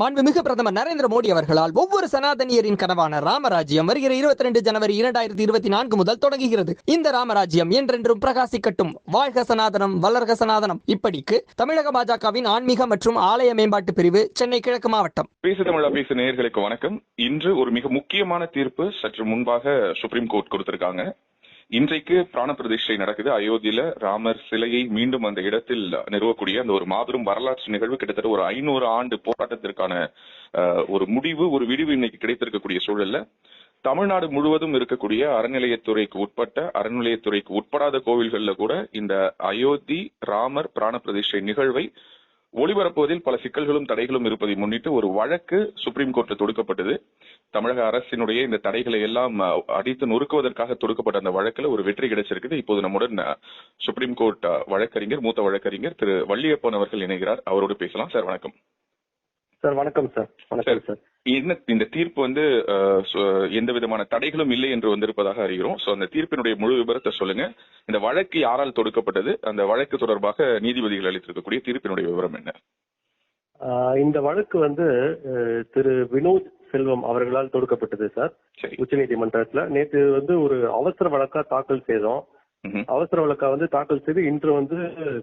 மாண்புமிகு பிரதமர் நரேந்திர மோடி அவர்களால் ஒவ்வொரு சனாதனியரின் கனவான ராமராஜ்யம் வருகிற இருபத்தி ரெண்டு ஜனவரி இரண்டாயிரத்தி இருபத்தி நான்கு முதல் தொடங்குகிறது. இந்த ராமராஜ்யம் என்றென்றும் பிரகாசிக்கட்டும். வாழ்க சனாதனம் வளர்க சனாதனம். இப்படிக்கு தமிழக பாஜகவின் ஆன்மீக மற்றும் ஆலய மேம்பாட்டு பிரிவு சென்னை கிழக்கு மாவட்டம். பேசு தமிழா பேசு நேர்களுக்கு வணக்கம். இன்று ஒரு மிக முக்கியமான தீர்ப்பு சற்று முன்பாக சுப்ரீம் கோர்ட் கொடுத்திருக்காங்க. இன்றைக்கு பிராண பிரதிஷ்டை நடக்குது. அயோத்தியில ராமர் சிலையை மீண்டும் அந்த இடத்தில் நிறுவக்கூடிய அந்த ஒரு மாபெரும் வரலாற்று நிகழ்வு கிட்டத்தட்ட ஒரு ஐநூறு ஆண்டு போராட்டத்திற்கான ஒரு முடிவு ஒரு விடிவு இன்னைக்கு கிடைத்திருக்கக்கூடிய சூழல்ல தமிழ்நாடு முழுவதும் இருக்கக்கூடிய அறநிலையத்துறைக்கு உட்பட்ட அறநிலையத்துறைக்கு உட்படாத கோவில்கள்ல கூட இந்த அயோத்தி ராமர் பிராண பிரதிஷ்டை நிகழ்வை ஒளிபரப்புவதில் பல சிக்கல்களும் தடைகளும் இருப்பதை முன்னிட்டு ஒரு வழக்கு சுப்ரீம் கோர்ட்டில் தொடுக்கப்பட்டது. தமிழக அரசினுடைய இந்த தடைகளை எல்லாம் அடித்து நொறுக்குவதற்காக தொடுக்கப்பட்ட அந்த வழக்குல ஒரு வெற்றி கிடைச்சிருக்குது. இப்போது நம்முடன் சுப்ரீம் கோர்ட் வழக்கறிஞர் மூத்த வழக்கறிஞர் திரு வள்ளியப்பன் அவர்கள் இணைகிறார். அவரோடு பேசலாம். சார் வணக்கம். சார் வணக்கம் சார். வணக்கம் சார் என்ன இந்த தீர்ப்பு வந்து எந்த விதமான தடைகளும் இல்லை என்று வந்திருப்பதாக அறிகிறோம். சோ அந்த தீர்ப்பினுடைய முழு விவரத்தை சொல்லுங்க. இந்த வழக்கு யாரால் தொடுக்கப்பட்டது? அந்த வழக்கு தொடர்பாக நீதிபதிகள் அளித்திருக்கக்கூடிய தீர்ப்பினுடைய விவரம் என்ன? ஆஹ் இந்த வழக்கு வந்து திரு வினோத் செல்வம் அவர்களால் தொடுக்கப்பட்டது சார். சரி. உச்சநீதிமன்றத்துல. நேற்று வந்து ஒரு அவசர வழக்கா தாக்கல் செய்தோம். அவசர வழக்கா வந்து தாக்கல் செய்து இன்று வந்து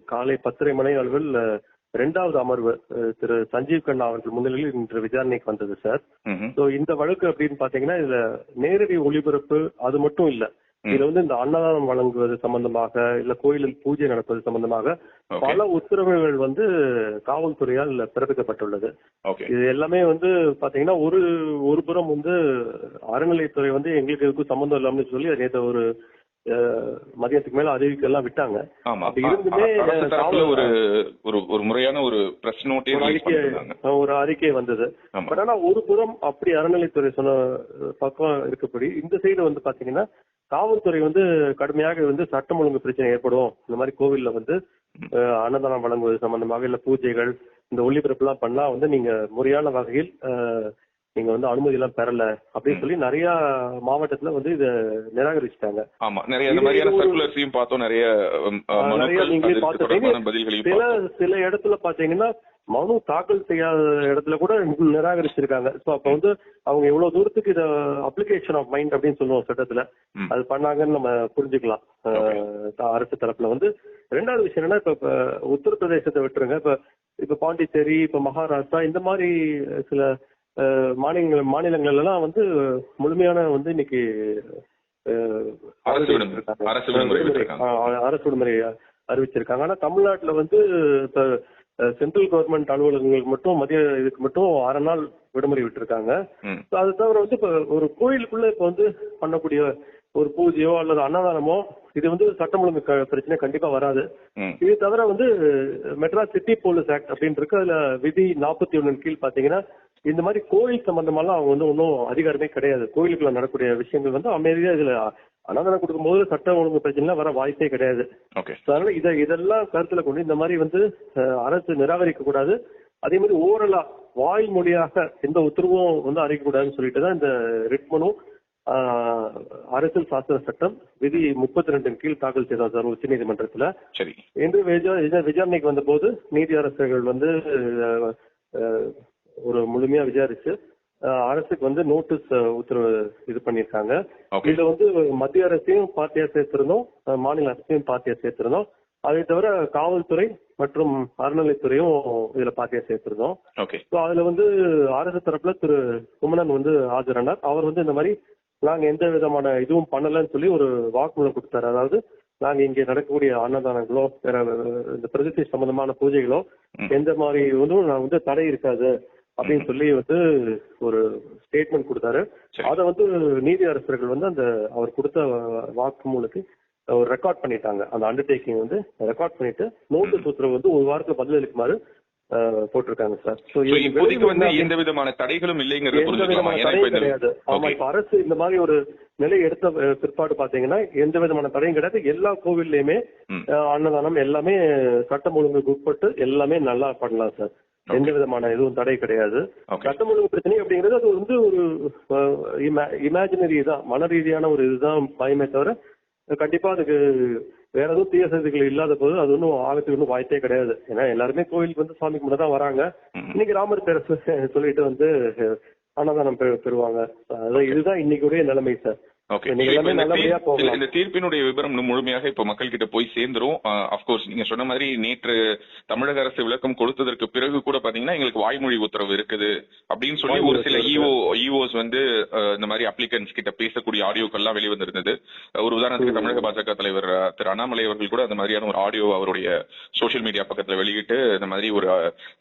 காலை பத்தரை மணி அளவில் இரண்டாவது அமர்வு திரு சஞ்சீவ் கண்ணா அவர்கள் முன்னிலையில் இன்று விசாரணைக்கு வந்தது சார். சோ இந்த வழக்கு அப்படின்னு பாத்தீங்கன்னா இதுல நேரடி ஒளிபரப்பு அது மட்டும் இல்ல. இதுல வந்து இந்த அன்னதானம் வழங்குவது சம்பந்தமாக இல்ல கோயிலில் பூஜை நடப்பது சம்பந்தமாக பல உத்தரவுகள் வந்து காவல்துறையால் பிறப்பிக்கப்பட்டுள்ளது. ஓகே. இது எல்லாமே வந்து பாத்தீங்கன்னா ஒரு ஒரு புறம் வந்து அறநிலையத்துறை வந்து எங்களுக்கு இதுக்கும் சம்பந்தம் இல்லாமனு சொல்லி நேற்று ஒரு மதியத்துக்கு மேல அறிவிக்கை எல்லாம் விட்டாங்க. இருந்துமே, ஒரு ஒரு ஒரு முறையான ஒரு பிரஸ் நோட்டே அறிக்கை ஒரு அறிக்கை வந்தது. பட் ஆனா ஒரு புறம் அப்படி அறநிலைத்துறை சொன்ன பக்கம் இருக்கப்படி இந்த சைடு வந்து பாத்தீங்கன்னா காவல்துறை வந்து கடுமையாக வந்து சட்டம் ஒழுங்கு பிரச்சனை ஏற்படும். இந்த மாதிரி கோவில்ல வந்து அன்னதானம் வழங்குவது சம்பந்தமாக இல்ல பூஜைகள் இந்த ஒளிபரப்பு எல்லாம் பண்ணா வந்து நீங்க முறையான வகையில் அஹ், நீங்க வந்து அனுமதி எல்லாம் பெறல அப்படின்னு சொல்லி நிறைய மாவட்டத்துல வந்து இத நிராகரிச்சிட்டாங்க. ஆமா நிறைய இந்த மாதிரியான சர்க்குலர்ஸையும் பார்த்தோம் நிறைய நீங்களே பதில்களையும் சில சில இடத்துல பாத்தீங்கன்னா மனு தாக்கல் செய்யாத இடத்துல கூட நிராகரிச்சிருக்காங்க. சோ அப்ப வந்து அவங்க எவ்வளவு தூரத்துக்கு இத அப்ளிகேஷன் ஆஃப் மைண்ட் அப்படின்னு சொல்லுவோம் சட்டத்துல. அது பண்ணாங்கன்னு நம்ம புரிஞ்சுக்கலாம். அரசு தரப்புல வந்து ரெண்டாவது விஷயம் என்னன்னா இப்ப இப்ப உத்தரப்பிரதேசத்தை விட்டுருங்க. இப்ப இப்ப பாண்டிச்சேரி இப்ப மகாராஷ்டிரா இந்த மாதிரி சில அஹ், மாநிலங்கள் மாநிலங்கள் எல்லாம் வந்து முழுமையான வந்து இன்னைக்கு அரசு விடுமுறை அறிவிச்சிருக்காங்க. ஆனா தமிழ்நாட்டுல வந்து சென்ட்ரல் கவர்மெண்ட் அலுவலகங்களுக்கு மட்டும் மதிய இதுக்கு மட்டும் அரை நாள் விடுமுறை விட்டிருக்காங்க. அது தவிர வந்து இப்ப ஒரு கோயிலுக்குள்ள இப்ப வந்து பண்ணக்கூடிய ஒரு பூஜையோ அல்லது அன்னதானமோ இது வந்து சட்டம் ஒழுங்கு பிரச்சனை கண்டிப்பா வராது. இது தவிர வந்து மெட்ராஸ் சிட்டி போலீஸ் ஆக்ட் அப்படின்னு இருக்கு அதுல விதி நாற்பத்தி ஒண்ணு கீழ் பாத்தீங்கன்னா இந்த மாதிரி கோயில் சம்பந்தமாலாம் அவங்க வந்து ஒன்றும் அதிகாரமே கிடையாது. கோயிலுக்குள்ள நடக்கூடிய விஷயங்கள் வந்து அமைதியா இதுல அன்னதானம் கொடுக்கும்போது சட்டம் ஒழுங்கு பிரச்சனை வர வாய்ப்பே கிடையாது. அதனால இதை இதெல்லாம் கருத்துல கொண்டு இந்த மாதிரி வந்து அரசு நிராகரிக்க கூடாது. அதே மாதிரி ஓரலா வாய்மொழியாக எந்த உத்தரவும் வந்து அறிவிக்க கூடாதுன்னு சொல்லிட்டு தான் இந்த ரிட் மனு ஆஹ், அரசியல் சாசன சட்டம் விதி முப்பத்தி ரெண்டின் கீழ் தாக்கல் செய்தோம் சார் உச்சநீதிமன்றத்துல. சரி. இன்று விசாரணைக்கு வந்தபோது நீதி அரசர்கள் வந்து ஒரு முழுமையா விசாரிச்சு அரசுக்கு வந்து நோட்டீஸ் உத்தரவு இது பண்ணியிருக்காங்க. ஓகே. இதுல வந்து மத்திய அரசையும் பார்ட்டியா சேர்த்திருந்தோம் மாநில அரசையும் பார்ட்டியா சேர்த்திருந்தோம். அதை தவிர காவல்துறை மற்றும் அறநிலைத்துறையும் இதுல பார்ட்டியா சேர்த்திருந்தோம். ஸோ அதுல வந்து அரசு தரப்புல திரு குமணன் வந்து ஆஜரானார். அவர் வந்து இந்த மாதிரி நாங்க எந்த விதமான இதுவும் பண்ணலன்னு சொல்லி ஒரு வாக்குமூலம் கொடுத்தாரு. அதாவது நாங்க இங்க நடக்கக்கூடிய அன்னதானங்களோ வேற இந்த பிரதிஷ்டை சம்பந்தமான பூஜைகளோ. எந்த மாதிரி வந்து நான் வந்து தடை இருக்காது. அப்படின்னு சொல்லி வந்து ஒரு ஸ்டேட்மெண்ட் கொடுத்தாரு. அத வந்து நீதி அரசர்கள் வந்து அந்த அவர் கொடுத்த வாக்குமூலத்தை ஒரு ரெக்கார்ட் பண்ணிட்டாங்க. அந்த அண்டர்டேக்கிங் வந்து ரெக்கார்ட் பண்ணிட்டு நோட்டீஸ் உத்தரவு வந்து ஒரு வாரத்துல பதில் அளிக்குமாறு அஹ், போட்டிருக்காங்க சார். இப்போதைக்கு வந்து எந்த விதமான தடைகளும் இல்லைங்கிறத கிடையாது. ஆமா இப்ப அரசு இந்த மாதிரி ஒரு நிலை எடுத்த பிற்பாடு பாத்தீங்கன்னா எந்த விதமான தடையும் கிடையாது. எல்லா கோவில்லையுமே அன்னதானம் எல்லாமே சட்டம் ஒழுங்குக்கு உட்பட்டு எல்லாமே நல்லா பண்ணலாம் சார். எந்த விதமான எதுவும் தடை கிடையாது. சட்டம் ஒழுங்கு பிரச்சனை அப்படிங்கிறது அது வந்து ஒரு இமேஜினரி தான். மன ரீதியான ஒரு இதுதான் பயமே தவிர கண்டிப்பா அதுக்கு வேற எதுவும் தீய சக்திகள் இல்லாத போது அது ஒன்றும் ஆகத்துக்கு ஒன்றும் வாய்ப்பே கிடையாது. ஏன்னா எல்லாருமே கோவிலுக்கு வந்து சாமி கும்பிட தான் வராங்க. இன்னைக்கு ராமர் பேரை சொல்லிட்டு வந்து அன்னதானம் பெறு- பெறுவாங்க. இதுதான் இன்னைக்குடைய நிலைமை சார். இந்த தீர்ப்பினுடைய விவரம் முழுமையாக இப்ப மக்கள் கிட்ட போய் சேர்ந்துரும். அப்கோர்ஸ் நீங்க சொன்ன மாதிரி நேற்று தமிழக அரசு விளக்கம் கொடுத்ததற்கு பிறகு கூட பாத்தீங்கன்னா எங்களுக்கு வாய்மொழி உத்தரவு இருக்குது அப்படின்னு சொல்லி ஒரு சில இஓ இஓஸ் வந்து அஹ், இந்த மாதிரி அப்ளிகன்ஸ் கிட்ட பேசக்கூடிய ஆடியோக்கள்லாம் வெளிவந்திருந்தது. ஒரு உதாரணத்துக்கு தமிழக பாஜக தலைவர் திரு அண்ணாமலை அவர்கள் கூட அந்த மாதிரியான ஒரு ஆடியோ அவருடைய சோஷியல் மீடியா பக்கத்துல வெளியிட்டு இந்த மாதிரி ஒரு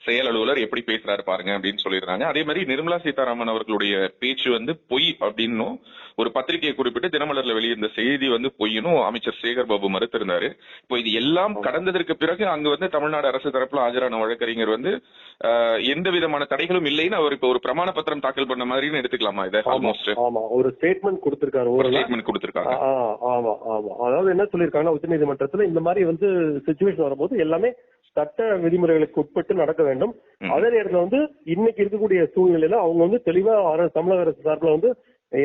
செயல் அலுவலர் எப்படி பேசுறாரு பாருங்க அப்படின்னு சொல்லியிருந்தாங்க. அதே மாதிரி நிர்மலா சீதாராமன் அவர்களுடைய பேச்சு வந்து பொய் அப்படின்னும் ஒரு பத்திரிகையை குறிப்பிட்டு தினமலர்ல வெளியிருந்த செய்தி வந்து பொய்னும் அமைச்சர் சேகர் பாபு மறுத்திருந்தாரு. இப்போ இது எல்லாம் கடந்ததற்கு பிறகு அங்க வந்து தமிழ்நாடு அரசு தரப்புல ஆஜரான வழக்கறிஞர் வந்து எந்த விதமான தடைகளும் இல்லைன்னு அவர் இப்போ ஒரு பிரமாண பத்திரம் தாக்கல் பண்ண மாதிரின்னு எடுத்துக்கலாமா இதை ஆல்மோஸ்ட் ஆமா. ஒரு ஸ்டேட்மெண்ட் கொடுத்திருக்காரு ஒரு ஸ்டேட்மெண்ட் கொடுத்திருக்காங்க. ஆமா ஆமா. அதாவது என்ன சொல்லியிருக்காங்கன்னா உச்சநீதிமன்றத்துல இந்த மாதிரி வந்து சுச்சுவேஷன் வரும்போது எல்லாமே சட்ட விதிமுறைகளுக்கு உட்பட்டு நடக்க வேண்டும். அதே நேரத்துல வந்து இன்னைக்கு இருக்கக்கூடிய சூழ்நிலையில அவங்க வந்து தெளிவா தமிழக அரசு சார்பில் வந்து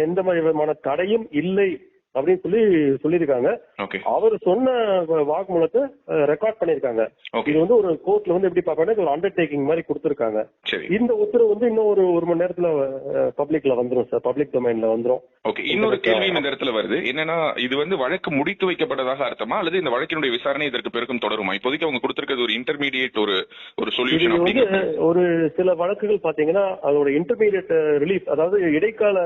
எந்த மாதிரி விதமான தடையும் இல்லை அப்படின்னு சொல்லி சொல்லியிருக்காங்க. அவர் சொன்ன வாக்குமூலத்தை ரெக்கார்ட் பண்ணிருக்காங்க இது வந்து ஒரு கோர்ட்ல வந்து எப்படி பார்ப்பாங்கன்னா ஒரு அண்டர்டேக்கிங் மாதிரி கொடுத்திருக்காங்க. சரி. இந்த உத்தரவு வந்து இன்னும் ஒரு ஒரு மணி நேரத்துல பப்ளிக்ல வந்துரும் சார் பப்ளிக் டொமைன்ல வந்துரும். ஓகே இன்னொரு கேள்வியும் இந்த இடத்துல வருது. என்னன்னா இது வந்து வழக்கு முடித்து வைக்கப்பட்டதாக அர்த்தமா? அல்லது இந்த வழக்கினுடைய விசாரணை இதற்கு பிறகும் தொடருமா? இப்போதைக்கு அவங்க கொடுத்திருக்கிறது ஒரு இன்டர்மீடியேட் ஒரு ஒரு சொல்யூஷன் வந்து ஒரு சில வழக்குகள் பாத்தீங்கன்னா அதோட இன்டர்மீடியட் ரிலீஃப் அதாவது இடைக்கால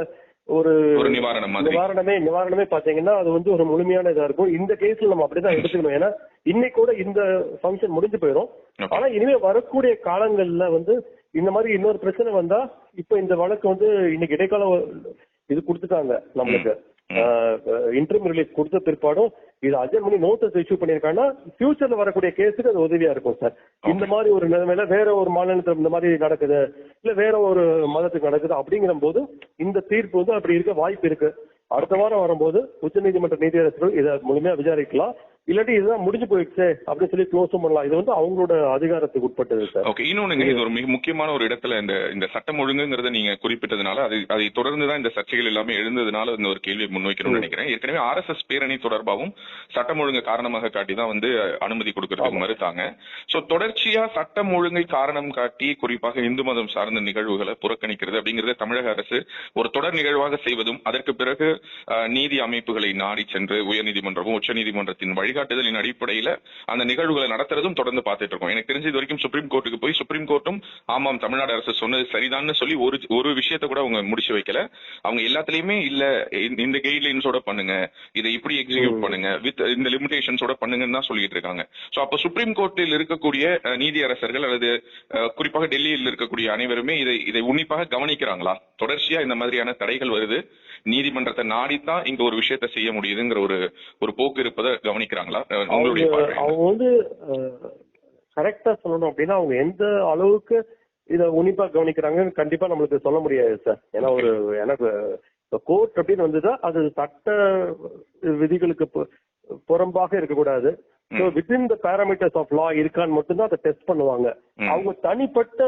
ஒரு நிவாரணம் நிவாரணமே நிவாரணமே பாத்தீங்கன்னா அது வந்து ஒரு முழுமையான இதா இருக்கும். இந்த கேஸ்ல நம்ம அப்படிதான் எடுத்துக்கணும். ஏன்னா இன்னைக்கு கூட இந்த ஃபங்க்ஷன் முடிஞ்சு போயிடும். ஆனா இனிமே வரக்கூடிய காலங்கள்ல வந்து இந்த மாதிரி இன்னொரு பிரச்சனை வந்தா இப்ப இந்த வழக்கு வந்து இன்னைக்கு இடைக்கால இது கொடுத்துட்டாங்க நம்மளுக்கு. இன்டர்ம் ரிலீஸ் கொடுத்த பிற்பாடும் இது அஜன் பண்ணி நோட்டீஸ் இஷ்யூ பண்ணிருக்காங்கன்னா ஃபியூச்சர்ல வரக்கூடிய கேஸுக்கு அது உதவியா இருக்கும் சார் இந்த மாதிரி ஒரு நிலைமையில வேற ஒரு மாநிலத்துல இந்த மாதிரி நடக்குது இல்ல வேற ஒரு மதத்துக்கு நடக்குது அப்படிங்கிற போது இந்த தீர்ப்பு வந்து அப்படி இருக்க வாய்ப்பு இருக்கு. அடுத்த வாரம் வரும்போது உச்சநீதிமன்ற நீதியரசர்கள் இதை முழுமையா விசாரிக்கலாம். இல்லாட்டி இதுதான் முடிஞ்சு போயிடுச்சு அப்படின்னு சொல்லி க்ளோஸும் பண்ணலாம். இது வந்து அவங்களோட அதிகாரத்துக்கு உட்பட்டது சார். ஓகே இன்னொன்னுங்க இது ஒரு மிக முக்கியமான ஒரு இடத்துல இந்த இந்த சட்டம் ஒழுங்குங்கிறத நீங்க குறிப்பிட்டதுனால அது அதை தொடர்ந்து தான் இந்த சர்ச்சைகள் எல்லாமே எழுந்ததுனால இந்த ஒரு கேள்வியை முன்வைக்கணும்னு நினைக்கிறேன். ஏற்கனவே ஆர்எஸ்எஸ் பேரணி தொடர்பாகவும் சட்டம் ஒழுங்கு காரணமாக காட்டி தான் வந்து அனுமதி கொடுக்கறதுக்கு மறுத்தாங்க. சோ தொடர்ச்சியா சட்டம் ஒழுங்கை காரணம் காட்டி குறிப்பாக இந்து மதம் சார்ந்த நிகழ்வுகளை புறக்கணிக்கிறது அப்படிங்கறத தமிழக அரசு ஒரு தொடர் நிகழ்வாக செய்வதும் அதற்கு பிறகு நீதி அமைப்புகளை நாடி சென்று உயர்நீதிமன்றமும் உச்சநீதிமன்றத்தின் வழிகாட்டுதலின் அடிப்படையில அந்த நிகழ்வுகளை நடத்துறதும் தொடர்ந்து பார்த்துட்டு இருக்கோம். எனக்கு தெரிஞ்ச இது வரைக்கும் சுப்ரீம் கோர்ட்டுக்கு போய் சுப்ரீம் கோர்ட்டும் ஆமாம் தமிழ்நாடு அரசு சொன்னது சரிதான்னு சொல்லி ஒரு ஒரு விஷயத்தை கூட அவங்க முடிச்சு வைக்கல. அவங்க எல்லாத்துலயுமே இல்ல இந்த- கைட்லைன்ஸோட பண்ணுங்க இதை இப்படி எக்ஸிக்யூட் பண்ணுங்க வித் இந்த லிமிடேஷன்ஸோட பண்ணுங்கன்னு தான் சொல்லிட்டு இருக்காங்க. சோ அப்ப சுப்ரீம் கோர்ட்டில் இருக்கக்கூடிய நீதியரசர்கள் அல்லது குறிப்பாக டெல்லியில் இருக்கக்கூடிய அனைவருமே இதை இதை உன்னிப்பாக கவனிக்கிறாங்களா? தொடர்ச்சியா இந்த மாதிரியான தடைகள் வருது. நீதிமன்றத்தை நாடித்தான் இங்க ஒரு விஷயத்தை செய்ய முடியுதுங்கிற ஒரு ஒரு போக்கு இருப்பதை கவனிக்கிறாங்களா? உங்களுடைய அவங்க வந்து கரெக்டா சொல்லணும் அப்படின்னா அவங்க எந்த அளவுக்கு இத உன்னிப்பா கவனிக்கிறாங்கன்னு கண்டிப்பா நம்மளுக்கு சொல்ல முடியாது சார் ஏன்னா ஒரு எனக்கு கோர்ட் அப்படின்னு வந்துட்டா அது சட்ட விதிகளுக்கு புறம்பாக இருக்கக்கூடாது. Within the parameters of law இருக்கான்னு மட்டும்தான் அதை டெஸ்ட் பண்ணுவாங்க. அவங்க தனிப்பட்ட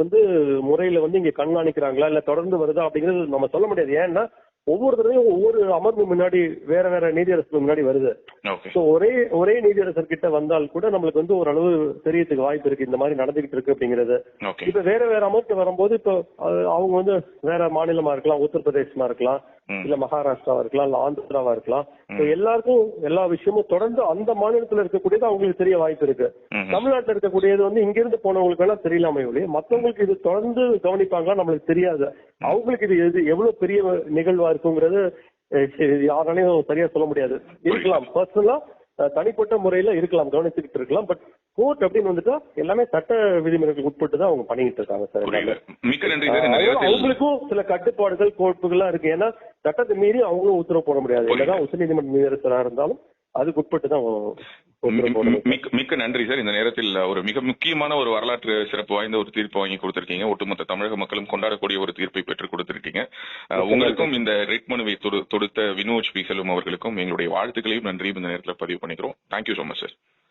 வந்து முறையில வந்து இங்க கண்காணிக்கிறாங்களா இல்ல தொடர்ந்து வருதா அப்படிங்கிறது நம்ம சொல்ல முடியாது. ஏன்னா ஒவ்வொரு தடவையும் ஒவ்வொரு அமர்வு முன்னாடி வேற வேற நீதியரசு முன்னாடி வருது. சோ ஒரே ஒரே நீதியரசர் கிட்ட வந்தால் கூட நம்மளுக்கு வந்து ஓரளவு தெரியறதுக்கு வாய்ப்பு இருக்கு. இந்த மாதிரி நடந்துகிட்டு இருக்கு அப்படிங்கிறது. இப்ப வேற வேற அமர்வுக்கு வரும்போது இப்போ அவங்க வந்து வேற மாநிலமா இருக்கலாம் உத்தரப்பிரதேசமா இருக்கலாம். இல்ல மகாராஷ்டிராவா இருக்கலாம் இல்ல ஆந்திராவா இருக்கலாம். எல்லாருக்கும் எல்லா விஷயமும் தொடர்ந்து அந்த மாநிலத்துல இருக்கக்கூடியது அவங்களுக்கு தெரிய வாய்ப்பு இருக்கு. தமிழ்நாட்டுல இருக்கக்கூடியது வந்து இங்க இருந்து போனவங்களுக்கு வேணா தெரியலாமே ஒழிய மத்தவங்களுக்கு இது தொடர்ந்து கவனிப்பாங்க நம்மளுக்கு தெரியாது. அவங்களுக்கு இது எது எவ்வளவு பெரிய நிகழ்வா இருக்குங்கிறது யாராலையும் சரியா சொல்ல முடியாது. இருக்கலாம். பர்சனலா தனிப்பட்ட முறையில இருக்கலாம். கவனிச்சுக்கிட்டு இருக்கலாம். பட் கோர்ட் அப்படின்னு வந்துட்டா எல்லாமே சட்ட விதிமுறைகளுக்கு உட்பட்டு தான் அவங்க பண்ணிக்கிட்டு இருக்காங்க சார். மிக்க நன்றி அவங்களுக்கும் சில கட்டுப்பாடுகள் கோட்புகள்லாம் இருக்கு. ஏன்னா சட்டத்தை மீறி அவங்களும் உத்தரவு போட முடியாது. என்னதான் உச்சநீதிமன்ற நீதியரசரா இருந்தாலும் அதுக்கு உட்பட்டு தான் மிக்க நன்றி சார். இந்த நேரத்தில் ஒரு மிக முக்கியமான ஒரு வரலாற்று சிறப்பு வாய்ந்த ஒரு தீர்ப்பு வாங்கி கொடுத்திருக்கீங்க. ஒட்டுமொத்த தமிழக மக்களும் கொண்டாடக்கூடிய ஒரு தீர்ப்பை பெற்றுக் கொடுத்திருக்கீங்க. உங்களுக்கும் இந்த ரெட் மனுவை தொடு- தொடுத்த வினோஜ் பி செல்வம் அவர்களுக்கும் எங்களுடைய வாழ்த்துக்களையும் நன்றியும் இந்த நேரத்தில் பதிவு பண்ணிக்கிறோம். Thank you so much sir